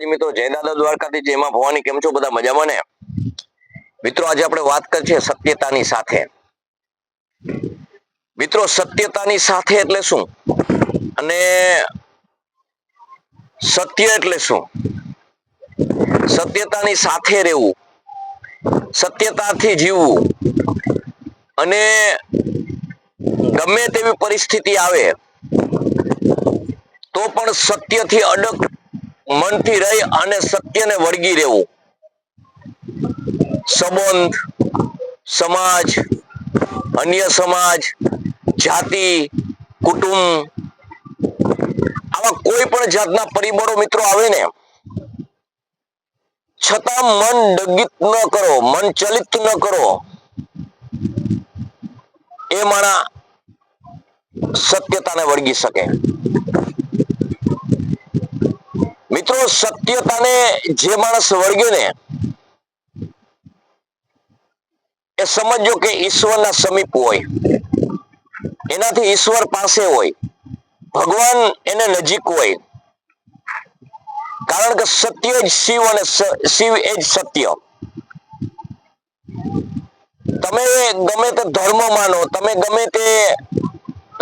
મિત્રો, જય દાદા દ્વારકાથી જય માં ભવાની કેમ છો? બધા મજામાં ને? મિત્રો, આજે આપણે વાત કરીએ સત્યતાની સાથે. મિત્રો, સત્યતાની સાથે એટલે શું? અને સત્ય એટલે શું? સત્યતાની સાથે રહેવું. સત્યતાથી જીવવું. અને ગમે તેવી પરિસ્થિતિ આવે, તો પણ સત્યથી અડગ મનથી રહી અને સત્યને વળગી રહેવું. સંબંધ, સમાજ, અન્ય સમાજ, જાતિ, કુટુંબ, આવા કોઈ પણ જાતના પરિબળો મિત્રો આવે ને, છતાં મન ડગિત ન કરો, મન ચલિત ન કરો. એ મારા સત્યતાને વળગી શકે. મિત્રો, સત્યતાને જે માણસ વળગે ને, એ સમજો કે ઈશ્વરના સમીપ હોય. એનાથી ઈશ્વર પાસે હોય. ભગવાન એને નજીક હોય. કારણ કે સત્ય જ શિવ અને શિવ એ જ સત્ય. તમે ગમે તે ધર્મ માનો, તમે ગમે તે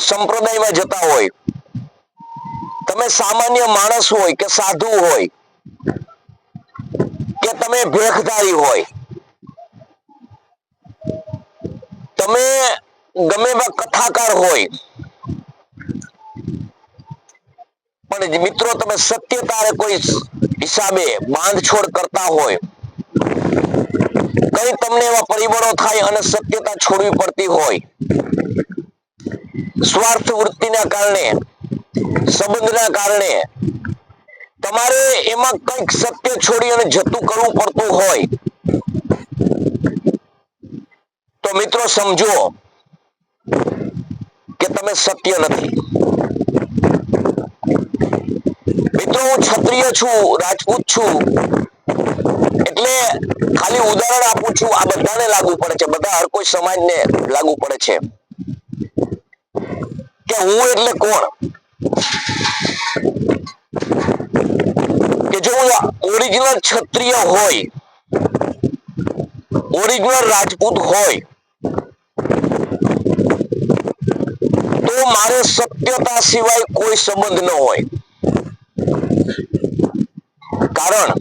સંપ્રદાયમાં જતા હોય તમે સામાન્ય માણસ હોય કે સાધુ હોય, કે તમે ભેખધારી હોય, તમે ગમે એવા કથાકાર હોય, પણ મિત્રો તમે સત્યતારે કોઈ હિસાબે બાંધછોડ કરતા હોય, કઈ તમને એવા પરિબળો થાય અને સત્યતા છોડવી પડતી હોય, સ્વાર્થ વૃત્તિના કારણે સંબંધના કારણે તમારે એમાં કંઈક સત્ય છોડી અને જતું કરવું પડતું હોય. તો મિત્રો સમજો કે તમે સત્ય નથી. મિત્રો, હું ક્ષત્રિય છું, રાજપૂત છું, એટલે ખાલી ઉદાહરણ આપું છું, આ બધાને લાગુ પડે છે, બધા હર કોઈ સમાજને લાગુ પડે છે. કે હું એટલે કોણ? કે જો ઓરિજિનલ ક્ષત્રિય હોય ઓરિજિનલ રાજપૂત હોય, તો મારે સત્યતા સિવાય કોઈ સંબંધ ન હોય. કારણ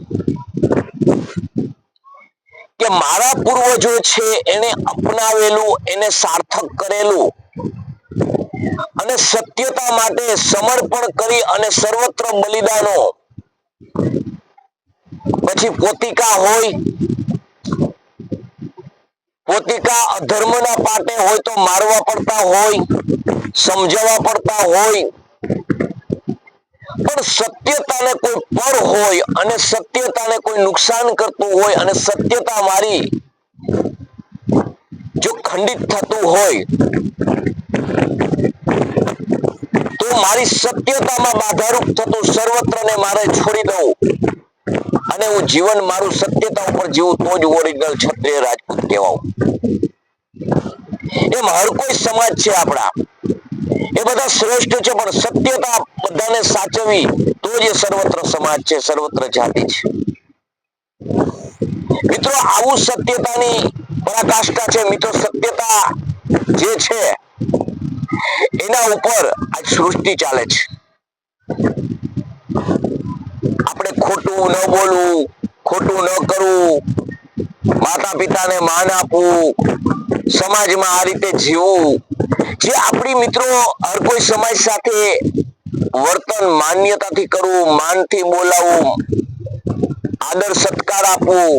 કે મારા પૂર્વજો છે, એને અપનાવેલું, એને સાર્થક કરેલું અને સત્યતા માટે સમર્પણ કરી અને સર્વત્ર બલિદાનો. પછી પોતિકા હોય, પોતિકા અધર્મના પાટે હોય તો મારવા પડતા હોય, સમજાવવા પડતા હોય. પણ સત્યતાને કોઈ પર હોય અને સત્યતાને કોઈ નુકસાન કરતું હોય અને સત્યતા મારી જો ખંડિત થતું હોય મારી સત્યતામાં બાધારૂપ થતું સર્વત્રને મારે છોડી દઉં. અને હું જીવન મારું સત્યતા ઉપર જીવું, તો જ ઓરિજિનલ ક્ષત્રિય રાજપૂત કહેવાઉં. એમ હર કોઈ સમાજ છે આપણા. એ બધા શ્રેષ્ઠ છે, પણ સત્યતા બધાને સાચવી તો જ એ સર્વત્ર સમાજ છે, સર્વત્ર જાતિ છે. મિત્રો, આવું સત્યતાની પરાકાષ્ઠા છે. મિત્રો સત્યતા જે છે એના ઉપર આ સૃષ્ટિ ચાલે છે. આપણે ખોટું ન બોલવું, ખોટું ન કરવું માતા પિતાને માન આપવું, સમાજમાં આ રીતે જીવવું, જે આપણી મિત્રો હર કોઈ સમાજ સાથે વર્તન માન્યતાથી કરવું, માનથી બોલાવવું, આદર સત્કાર આપવું.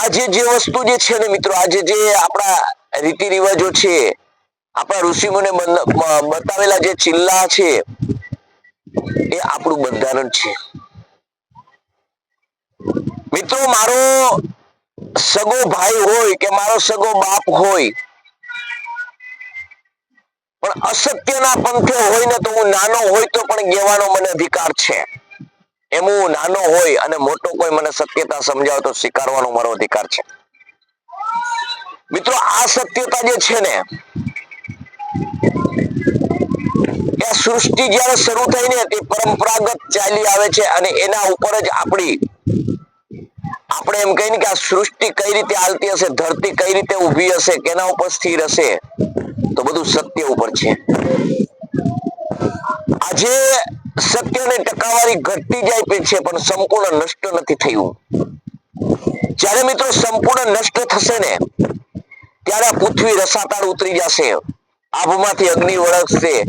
આજે જે વસ્તુ જે છે ને મિત્રો આજે જે આપણા રીતિ રિવાજો છે. આપણા ઋષિમુને બતાવેલા જે ચિલ્લા છે, એ આપણું બંધારણ છે. મિત્રો, મારો સગો ભાઈ હોય કે મારો સગો બાપ હોય, પણ અસત્યના પંથે હોય ને તો હું નાનો હોય તો પણ કહેવાનો મને અધિકાર છે. એમ હું નાનો હોય અને મોટો કોઈ મને સત્યતા સમજાવે તો સ્વીકારવાનો મારો અધિકાર છે. મિત્રો, આ સત્યતા જે છે ને, એ સૃષ્ટિ જ્યારે શરૂ થઈ ને તે પરંપરાગત ચાલી આવે છે અને એના ઉપર જ આપણી, આપણે એમ કહીએ કે આ સૃષ્ટિ કઈ રીતે હાલતી હશે, ધરતી કઈ રીતે ઊભી હશે, કેના ઉપર સ્થિર હશે, તો બધું સત્ય ઉપર છે. આજે સત્યને ટકાવારી ઘટતી જાય છે, પણ સંપૂર્ણ નષ્ટ નથી થયું. જ્યારે મિત્રો સંપૂર્ણ નષ્ટ થશે ને ત્યારે પૃથ્વી રસાતાળ ઉતરી જશે. આભમાંથી અગ્નિ વળગશે.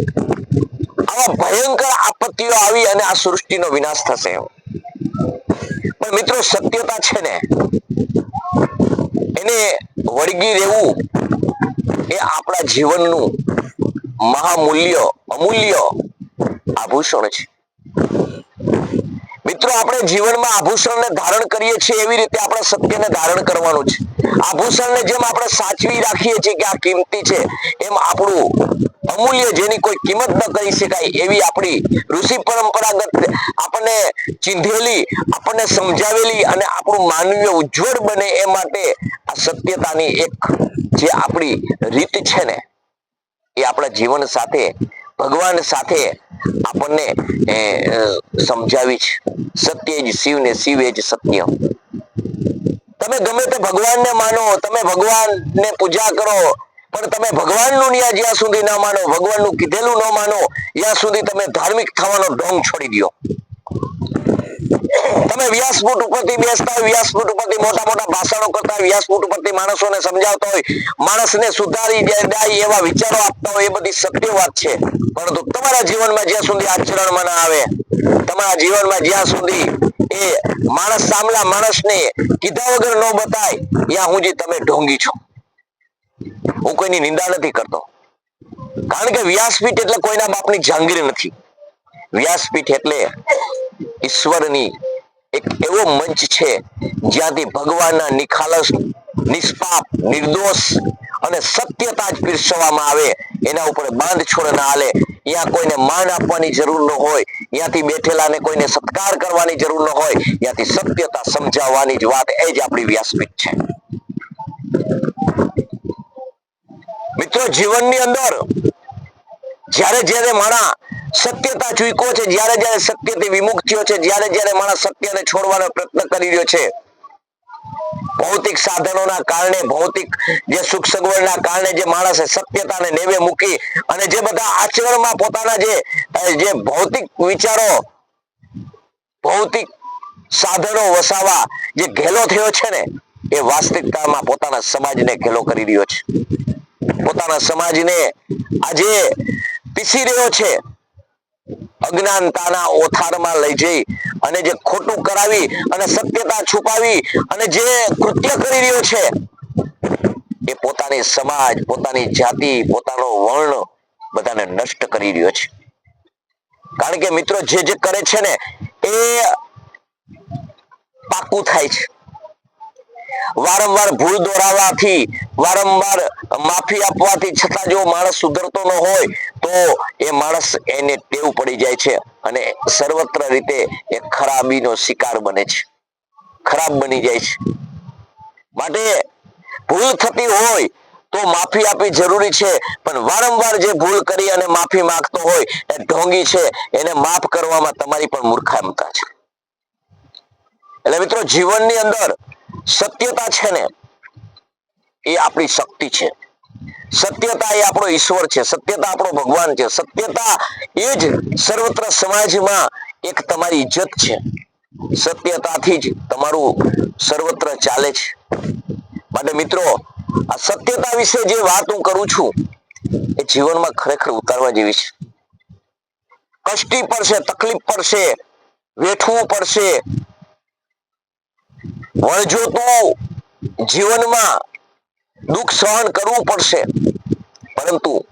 આવા ભયંકર આપત્તિઓ આવી અને આ સૃષ્ટિનો વિનાશ થશે. પણ મિત્રો, સત્યતા છે ને, એને વળગી રહેવું એ આપણા જીવનનું મહામૂલ્ય, અમૂલ્ય આભૂષણ છે. મિત્રો, આપણે જીવનમાં આભૂષણને ધારણ કરીએ છીએ એવી રીતે આપણે સત્યને ધારણ કરવાનું છે. આભૂષણને જેમ આપણે સાચવી રાખીએ છીએ કે આ કિંમતી છે, એમ આપણું અમૂલ્ય જેની કોઈ કિંમત ન કરી શકાય એવી આપણી ઋષિ પરંપરાગત આપણને ચીંધેલી, આપણને સમજાવેલી અને આપણું માનવીય ઉજ્જવળ બને એ માટે આ સત્યતાની એક જે આપણી રીત છે ને, એ આપણા જીવન સાથે, ભગવાન સાથે આપણને સમજાવી છે. સત્ય જ શિવ ને શિવ એ જ સત્ય. તમે ગમે તે ભગવાનને માનો, તમે ભગવાનને પૂજા કરો, પણ તમે ભગવાનનું ન્યા જ્યાં સુધી ના માનો, ભગવાનનું કીધેલું ન માનો, ત્યાં સુધી તમે ધાર્મિક થવાનો ઢોંગ છોડી દો તમે વ્યાસપીઠ ઉપરથી બેસતા હોય, વ્યાસપીઠ ઉપરથી મોટા મોટા ભાષણો કરતા હોય, વ્યાસપીઠ ઉપરથી માણસોને સમજાવતા હોય, માણસને સુધારી જાય એવા વિચારો આપતા હોય, એ બધી સત્ય વાત છે. પરંતુ તમારા જીવનમાં જ્યાં સુધી આચરણમાં ના આવે, તમારા જીવનમાં જ્યાં સુધી એ માણસ સામલા માણસને કીધા વગર ન બતાય, યા હું જે તમે ઢોંગી છો. હું કોઈની નિંદા નથી કરતો. કારણ કે વ્યાસપીઠ એટલે કોઈના બાપની જાંગીર નથી. વ્યાસપીઠ એટલે ઈશ્વરની એક એવો મંચ છે જ્યાંથી ભગવાનના નિખાલસ, નિષ્પાપ, નિર્દોષ અને સત્યતા જ પીરસવામાં આવે. એના ઉપર બાંધ છોડ ના હાલે. ત્યાં કોઈને માન આપવાની જરૂર ન હોય ત્યાંથી બેઠેલાને કોઈને સત્કાર કરવાની જરૂર ન હોય ત્યાંથી સત્યતા સમજાવવાની જ વાત એ જ આપણી વ્યાસપીઠ છે. મિત્રો, જીવનની અંદર જ્યારે જ્યારે માણા સત્યતા ચૂક્યો છે, જ્યારે જ્યારે સત્યથી વિમુખ થયો છે, જ્યારે જ્યારે માણસ સત્યને છોડવાનો પ્રયત્ન કરી રહ્યો છે ભૌતિક સાધનોના કારણે, ભૌતિક જે સુખ સગવડના કારણે જે માણસે સત્યતાને નેવે મૂકી અને જે બધા આચરણમાં પોતાના જે જે ભૌતિક વિચારો, ભૌતિક સાધનો વસાવા જે ઘેલો થયો છે ને, એ વાસ્તવિકતામાં પોતાના સમાજને ઘેલો કરી રહ્યો છે. પોતાના સમાજને આજે પીસી રહ્યો છે. અજ્ઞાનતાના ઓથારમાં લઈ જઈ અને જે ખોટું કરાવી અને સત્યતા છુપાવી અને જે કૃત્ય કરી રહ્યો છે, એ પોતાની સમાજ, પોતાની જાતિ, પોતાનો વર્ણ બધાને નષ્ટ કરી રહ્યો છે. કારણ કે મિત્રો જે જે કરે છે ને, એ પાકું થાય છે. વારંવાર ભૂલ દોરાવાથી, વારંવાર માફી આપવાથી છતાં જો માણસ સુધરતો ન હોય તો એ માણસ એને ટેવ પડી જાય છે અને સર્વત્ર રીતે એ ખરાબીનો શિકાર બને છે. ખરાબ બની જાય છે. માટે ભૂલ થતી હોય તો માફી આપવી જરૂરી છે, પણ વારંવાર જે ભૂલ કરી અને માફી માંગતો હોય એ ઢોંગી છે, એને માફ કરવામાં તમારી પણ મૂર્ખામતા છે. એટલે મિત્રો, જીવનની અંદર સત્યતા છે ને, એ આપણી શક્તિ છે. સત્યતા એ આપણો ઈશ્વર છે. સત્યતા આપણો ભગવાન છે. સત્યતા એ જ સર્વત્ર સમાજમાં એક તમારી ઇજ્જત છે. સત્યતાથી જ તમારું સર્વત્ર ચાલે છે. માટે મિત્રો, આ સત્યતા વિશે જે વાત હું કરું છું, એ જીવનમાં ખરેખર ઉતારવા જેવી છે. કષ્ટી પડશે, તકલીફ પડશે, વેઠવું પડશે. વણજોતું જીવનમાં દુઃખ સહન કરવું પડશે. પરંતુ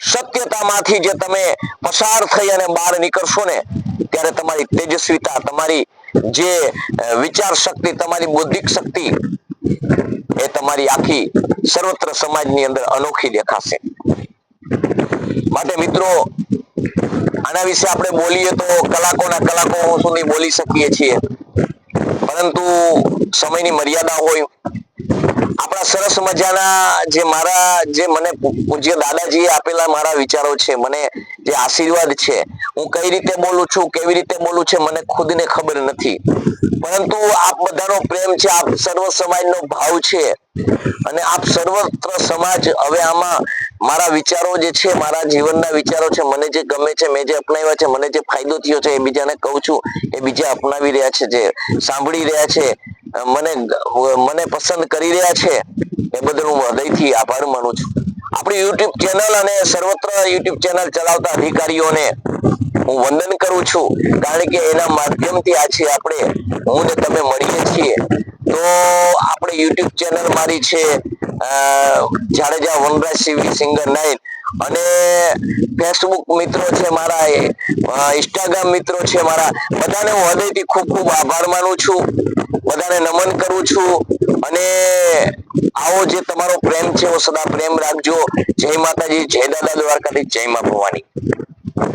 સત્યતામાંથી જે તમે પસાર થઈ અને બહાર નીકળશો ને, ત્યારે તમારી તેજસ્વીતા, તમારી જે વિચાર શક્તિ, તમારી બૌદ્ધિક શક્તિ, એ તમારી આખી સર્વત્ર સમાજની અંદર અનોખી દેખાશે. માટે મિત્રો, આના વિશે આપણે બોલીએ તો કલાકોના કલાકો સુધી બોલી શકીએ છીએ. પરંતુ સમયની મર્યાદા હોય આપણા સરસ મજાના જે મારા, જે મને પૂજ્ય દાદાજીએ આપેલા મારા વિચારો છે, મને જે આશીર્વાદ છે, હું કઈ રીતે બોલું છું, કેવી રીતે બોલું છે, મને ખુદને ખબર નથી. પરંતુ આપ બધાનો પ્રેમ છે, આપ સર્વ સમાજનો ભાવ છે. અને આપ સર્વત્ર સમાજ હવે આમાં મારા વિચારો જે છે, મારા જીવનના વિચારો છે, મને જે ગમે છે, મેં જે અપનાવ્યા છે, મને જે ફાયદો થયો છે, એ બીજાને કહું છું, એ બીજા અપનાવી રહ્યા છે, જે સાંભળી રહ્યા છે મને મને પસંદ કરી રહ્યા છે એ બદલ હું હૃદયથી આભાર માનું છું. આપણી યુટ્યુબ ચેનલ અને સર્વત્ર યુટ્યુબ ચેનલ ચલાવતા અધિકારીઓને હું વંદન કરું છું, કારણ કે એના માધ્યમથી આજે આપણે હું ને તમે મળીએ છીએ. તો આપણે યુટ્યુબ ચેનલ મારી છે Jadeja Vanraj CV singer nine. અને ફેસબુક મિત્રો છે મારા ઇન્સ્ટાગ્રામ મિત્રો છે મારા, બધાને હું હૃદયથી ખૂબ ખૂબ આભાર માનું છું. બધાને નમન કરું છું. અને આવો જે તમારો પ્રેમ છે, એવો સદા પ્રેમ રાખજો. જય માતાજી, જય દાદા દ્વારકાથી જય મા ભવાની.